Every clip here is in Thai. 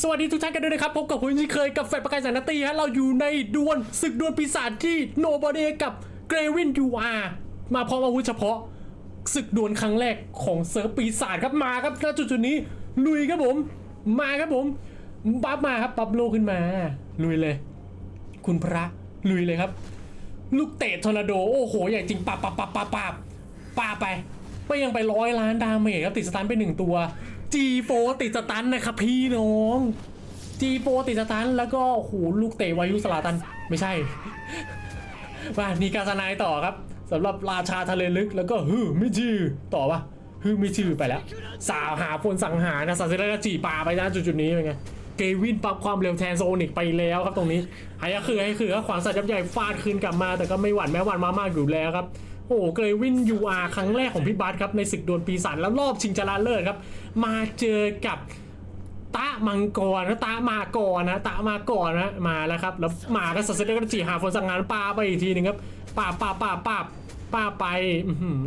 สวัสดีทุกท่านกันด้วยนะครับพบกับผมที่เคยกับแฟนประกายสันนตีฮะเราอยู่ในดวลศึกดวลปีศาจที่โนบอดกับเกรวินยูอามาพร้อมอาวุธเฉพาะศึกดวลครั้งแรกของเซิร์ฟปีศาจครับมาครับณจุดจุดนี้ลุยครับผมมาครับผมปั๊บมาครับปั๊บโลขึ้นมาลุยเลย คุณพระลุยเลยครับ ลูกเตะทอร์นาโดโอ้โหใหญ่จริงปับปับปับปับปับปาไปไปยังไปร้อยล้านดาเมจครับติดสตันไปหนึ่งตัว G4 ติดสตันนะครับพี่น้อง G4 ติดสตันแล้วก็โหลูกเตะวายุสลาตันไม่ใช่มานีกาซานายต่อครับสำหรับราชาทะเลลึกแล้วก็ฮึมิจือต่อปะฮึมิจือไปแล้ว สาวหาพลสังหารนะซาเซระก็จีปาไปนะจุดๆนี้เป็นไงเกวินปรับความเร็วแทนโซนิกไปแล้วครับตรงนี้หายาคือให้คือขวานสัตว์ยับใหญ่ฟาดคืนกลับมาแต่ก็ไม่หวั่นแม้หวั่นมามากอยู่แล้วครับ โอ้โหเกวินยูอาร์ครั้งแรกของพี่บัสครับ ในศึกดวลปีศาจแล้วรอบชิงชนะเลิศครับ มาเจอกับตะมังกรนะตะมาก่อนนะตะมาก่อนนะมาแล้วครับ แล้วมาก็สัสเดก็จีหาฝนสังงานปาไปอีกทีหนึ่งครับปาปาปาปาป้าไป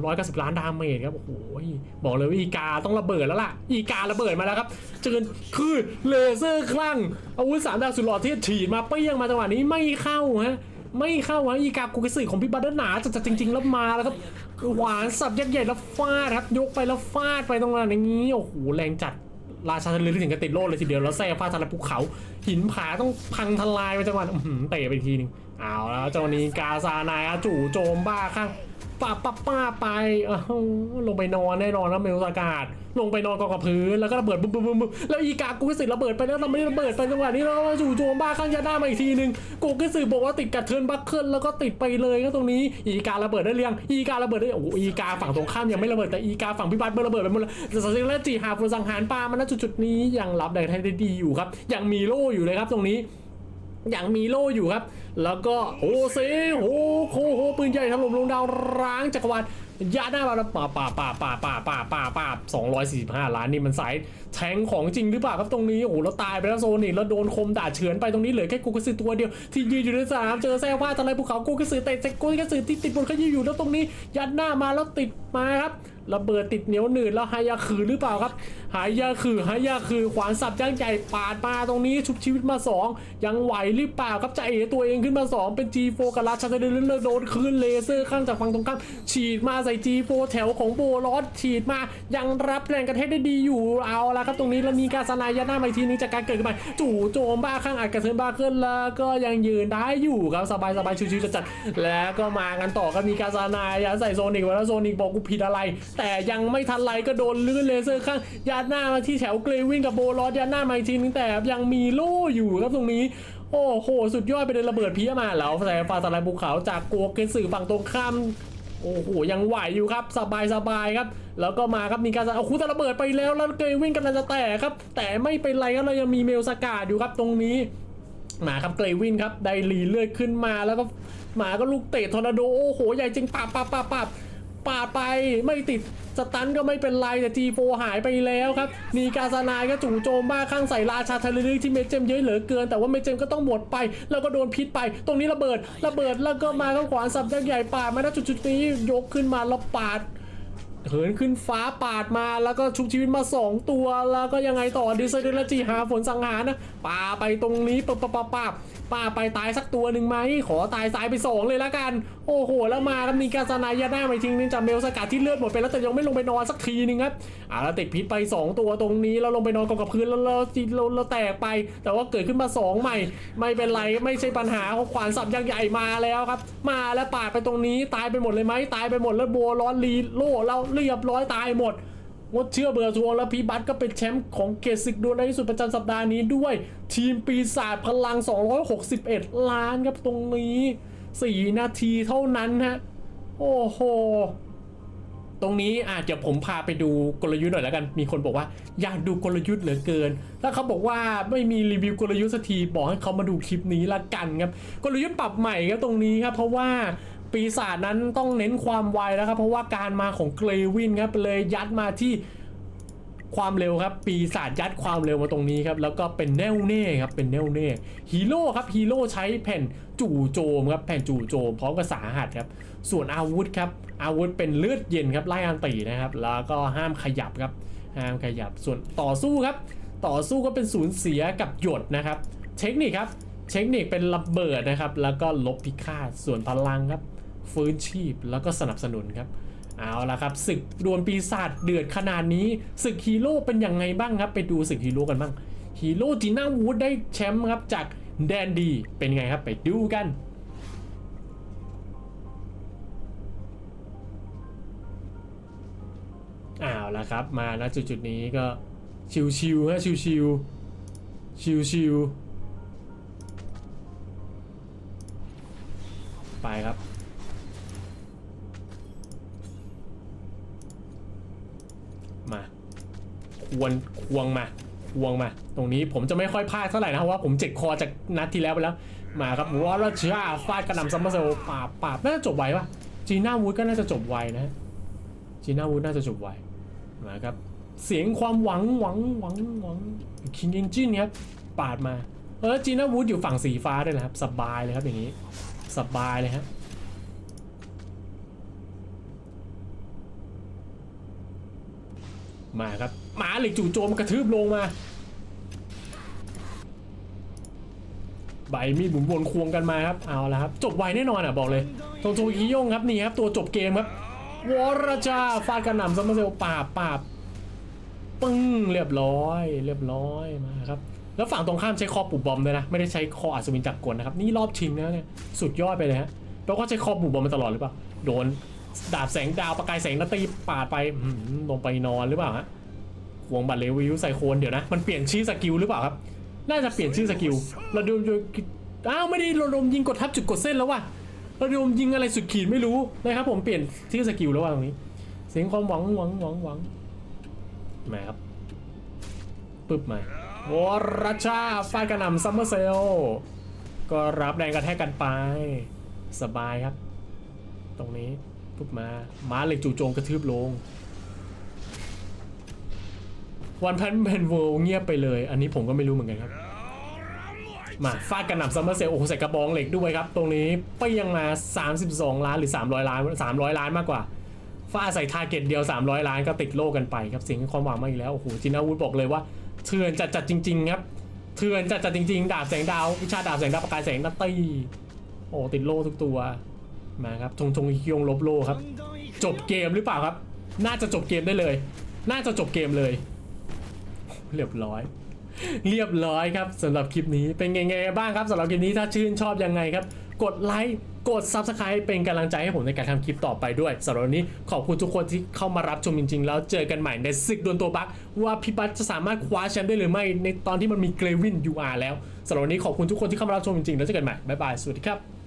ร้อยเก้าสิบล้านดาเมจครับ โอ้โห บอกเลยว่าอีกาต้องระเบิดแล้วล่ะ อีการะเบิดมาแล้วครับ เจอคือเลเซอร์คลั่ง อาวุธสามดาวสุดหล่อที่ฉีดมาเปี้ยงมาจังหวะนี้ไม่เข้าฮะ ไม่เข้าฮะอีกากุกสึของพี่บัตเดอร์หนาจะจะจริง ๆ แล้วมาแล้วครับหวานสับยักษ์ใหญ่แล้วฟาดครับ ยกไปแล้วฟาดไปตรงนั้นอย่างนี้โอ้โหแรงจัดราชาทะเลถึงกับติดโลดเลยทีเดียวแล้วแซ่ฟาดทะลายภูเขา หินผาต้องพังทลายไปจังหวะเตะไปอีกทีหนึงเอาแล้วเจ้านี้กาซานายอาจู่โจมบ้าข้าง ป้าป้าป้าไปลงไปนอนแน่นอนแล้วเมลอากาศ ลงไปนอนกองกับพื้นแล้วก็ระเบิดบึ้มบึ้มบึ้มแล้วอีกากูก็สึระเบิดไปแล้วเราไม่ได้ระเบิดไปจังหวะนี้แล้วจู่โจมบ้าข้างยาด้ามาอีกทีหนึงกูก็สึบอกว่าติดกับเทิร์นบัคเกิลแล้วก็ติดไปเลยก็ตรงนี้ อีการะเบิดได้เรียงอีการะเบิดได้โอ้อีกาฝั่งตรงข้ามยังไม่ระเบิดแต่อีกาฝั่งพิบัติเบิดระเบิดไปหมดเลยแต่สังและจีหาฟูสังหารปลามันณจุดๆนี้ยังรับได้ได้ดีอยู่ครับยังมีโล่อยู่เลยครับตรงนี้ อย่างมีโล่อยู่ครับ แล้วก็โฮเซโฮโคโฮปืนใหญ่ถล่มลงดาวร้างจักรวาลยาหน้ามาแล้วป่าป่าป่าป่าป่าป่าป่าป่าสองร้อยสี่สิบห้าล้านนี่มันสายแทงของจริงหรือเปล่าครับตรงนี้ โอ้โหแล้วตายไปแล้วโซนิกแล้วโดนคมด่าเฉือนไปตรงนี้เหลือแค่กูกระสือตัวเดียว ที่ยืนอยู่ในสนามเจอแซ่ว่าทลายภูเขากูกระสือเตะเซกกูกระสือที่ติดบนเขายืนอยู่แล้วตรงนี้ยัดหน้ามาแล้วติดมาครับ ระเบิดติดเหนียวหนืดแล้วหายาคือหรือเปล่าครับ หายาคือหายาคือขวานสับย่างใหญ่ปาดมาตรงนี้ชุบชีวิตมา 2 ยังไหวหรือเปล่าครับจะเอตัวเองขึ้นมา 2 เป็น G4 กับราชาเดนเลือดโดนคืนเลเซอร์ข้างจากฝั่งตรงข้ามฉีดมาใส่ G4 แถวของโบลอสฉีดมายังรับแรงกระแทกได้ดีอยู่เอาละครับตรงนี้แล้วมีการสนายยัดหน้ามาทีนึงจากการเกิดขึ้นมาจู่โจมบ้าข้างอัดกระเทินบ้าขึ้นแล้วก็ยังยืนได้อยู่ครับสบายสบายชิวๆจัดๆแล้วก็มากันต่อก็มีการสนายยัดใส่โซนิกแล้วโซนิกบอกกูผิดอะไรแต่ยังไม่ทันไรก็โดนลื่นเลเซอร์ข้างยัดหน้ามาที่แถวเกรวินกับโบลอสยัดหน้ามาอีกทีนึงแต่ยังมีโล่อยู่ครับตรงนี้โอ้โห สุดยอดไปเลยระเบิดเพี้ยมาแล้วใส่ฟ้าสลายภูเขาจากกัวเกสือฝั่งตรงข้ามโอ้โหยังไหวอยู่ครับสบายสบายครับ แล้วก็มาครับมีการเอาคูต่ระเบิดไปแล้วแล้วเกรวินกำลังจะแตกครับ แต่ไม่เป็นไรครับเรายังมีเมลสกาดอยู่ครับตรงนี้มาครับเกรวินครับไดรีเลือดขึ้นมาแล้วก็หมาก็ลูกเตะทอร์นาโดโอ้โหใหญ่จริงปาบปาบปาบปาบ ปาดไปไม่ติดสตันก็ไม่เป็นไรแต่ G4 หายไปแล้วครับนีกาซานายก็จู่โจมบ้าข้างใส่ราชาทะเลลึกที่เมเจมเยอะเหลือเกิน แต่ว่าเมเจมก็ต้องหมดไป แล้วก็โดนพิษไป ตรงนี้ระเบิดระเบิดแล้วก็มาข้างขวาสับยักษ์ใหญ่ปาดมาณจุดๆนี้ยกขึ้นมาแล้วปาด เหินขึ้นฟ้าปาดมาแล้วก็ชุบชีวิตมา 2 ตัว แล้วก็ยังไงต่อดิสเดลจีหาฝนสังหารนะปาไปตรงนี้ปะปะปะปะป้าไปตายสักตัวหนึ่งไหมขอตายสายไป 2 เลยละกัน โอ้โห แล้วมาแล้วมีการสนายาหน้าไปทิ้งนึงจาเมลสกัดที่เลือดหมดไปแล้วแต่ยังไม่ลงไปนอนสักทีนึงครับอ่าแล้วติดพิษไป 2 ตัวตรงนี้แล้วลงไปนอนกองกับพื้นแล้วเราเราเราแตกไป แต่ว่าเกิดขึ้นมา 2 ใหม่ ไม่เป็นไรไม่ใช่ปัญหาเพราขวานสับยักษ์ใหญ่มาแล้วครับ มาแล้วปาดไปตรงนี้ตายไปหมดเลยไหมตายไปหมดแล้วโบร้อนลีโล่เราเรียบร้อยตายหมดงดเชื่อเบื่อทวงแล้วพีบัตก็เป็นแชมป์ของเกสิกดวลในที่สุดประจำสัปดาห์นี้ด้วย ทีมปีศาจพลัง 261 ล้านครับตรงนี้ 4 นาทีเท่านั้นฮะ โอ้โห ตรงนี้อะเดี๋ยวผมพาไปดูกลยุทธ์หน่อยแล้วกัน มีคนบอกว่า อยากดูกลยุทธ์เหลือเกิน ถ้าเขาบอกว่าไม่มีรีวิวกลยุทธ์สักทีบอกให้เขามาดูคลิปนี้ละกันครับ กลยุทธ์ปรับใหม่ครับตรงนี้ครับเพราะว่า ปีศาจนั้นต้องเน้นความไวแล้วครับ เพราะว่าการมาของเกรวินครับเลยยัดมาที่ความเร็วครับ ปีศาจยัดความเร็วมาตรงนี้ครับ แล้วก็เป็นแน่วแน่ครับ เป็นแน่วแน่ฮีโร่ครับฮีโร่ใช้แผ่นจู่โจมครับ แผ่นจู่โจมพร้อมกับสาหัสครับ ส่วนอาวุธครับ อาวุธเป็นเลือดเย็นครับ ไล่อันตีนะครับ แล้วก็ห้ามขยับครับ ห้ามขยับ ส่วนต่อสู้ครับ ต่อสู้ก็เป็นสูญเสียกับหยดนะครับ เทคนิคครับ เทคนิคเป็นระเบิดนะครับ แล้วก็ลบพิฆาต ส่วนพลังครับ ฟื้นชีพแล้วก็สนับสนุนครับเอาละครับศึกดวลปีศาจเดือดขนาดนี้ศึกฮีโร่เป็นยังไงบ้างครับ ไปดูศึกฮีโร่กันบ้างฮีโร่จีน่าวูดได้แชมป์ครับจากแดนดีเป็นไงครับไปดูกันอ้าวละครับมาณจุดจุดนี้ก็ชิวๆฮะชิวๆชิวๆไปครับ มา ควรควงมาควงมา ตรงนี้ผมจะไม่ค่อยพลาดเท่าไหร่นะเพราะว่าผมเจ็บคอจากนัดที่แล้วไปแล้ว มาครับวอร์ชาฟาดกระนำซัมเมอร์เซลปาบปาบน่าจะจบไวปะจีน่าวูดก็น่าจะจบไวนะจีน่าวูดน่าจะจบไวมาครับเสียงความหวังหวังหวังหวังคิงเอนจินครับปาดมาเออจีน่าวูดอยู่ฝั่งสีฟ้าด้วยนะครับ สบายเลยครับอย่างนี้สบายเลยครับมาครับ หมาเหล็กจู่โจมกระทืบลงมา ใบมีดหมุนวนควงกันมาครับ เอาละครับ จบไวแน่นอนอะบอกเลยตรงโจคิยงครับนี่ครับ ตัวจบเกมครับ วรจาฟาดกระหน่ำซัมเมอร์เซลปาบปาบปึ้งเรียบร้อย เรียบร้อยมาครับแล้วฝั่งตรงข้ามใช้คอปุบบอมด้วยนะ ไม่ได้ใช้คออัศวินจักรกลนะครับ นี่รอบชิงนะเนี่ยสุดยอดไปเลยฮะแล้วก็ใช้คอปุบบอมมาตลอดหรือเปล่า โดนดาบแสงดาวประกายแสงนาตีปาดไปลงไปนอนหรือเปล่าฮะ ควงบัตรเลวิวใส่โคนเดี๋ยวนะ มันเปลี่ยนชื่อสกิลหรือเปล่าครับ น่าจะเปลี่ยนชื่อสกิลระดมอ้าวไม่ได้ระดมยิงกดทับจุดกดเส้นแล้วว่ะระดมยิงอะไรสุดขีดไม่รู้นะครับผมเปลี่ยนชื่อสกิลแล้วว่ะตรงนี้ เสียงความหวังหวังหวังหวังมาครับปึ๊บมาวอรชาฟาดกระหน่ำซัมเมอร์เซลก็รับแรงกระแทกกันไป สบายครับ ตรงนี้ปึ๊บมา ม้าเหล็กจู่โจมกระทืบลง วันพันแมนเวิลเงียบไปเลย อันนี้ผมก็ไม่รู้เหมือนกันครับ มาฟาดกระหน่ำซัมเมอร์เซลโอ้โหใส่กระบองเหล็กด้วยครับ ตรงนี้ไปยังมา 32 ล้านหรือ 300 ล้าน 300 ล้านมากกว่าฟาดใส่ทาร์เก็ตเดียว 300 ล้านก็ติดโลกกันไปครับเสียงความหวังมาอีกแล้วโอ้โหจินาวุฒบอกเลยว่าเถื่อนจัดจัดจริง ๆ ครับเถื่อนจัดจัดจริง ๆ ดาบแสงดาววิชาดาบแสงดาวประกายแสงนัตตี้โอ้ติดโลทุกตัวมาครับทงทงคิยงลบโลครับ จบเกมหรือเปล่าครับ น่าจะจบเกมได้เลย น่าจะจบเกมเลย เรียบร้อย เรียบร้อยครับสำหรับคลิปนี้เป็นไงบ้างครับสำหรับคลิปนี้ถ้าชื่นชอบยังไงครับ กดไลค์กด Subscribe เป็นกำลังใจให้ผมในการทำคลิปต่อไปด้วยสำหรับวันนี้ขอบคุณทุกคนที่เข้ามารับชมจริง ๆ แล้วเจอกันใหม่ในศึกดวลตัวบักว่าพี่บัสจะสามารถคว้าแชมป์ได้หรือไม่ในตอนที่มันมีเกรวิน UR แล้วสำหรับวันนี้ขอบคุณทุกคนที่เข้ามารับชมจริงๆแล้วเจอกันใหม่บ๊ายบายสวัสดีครับ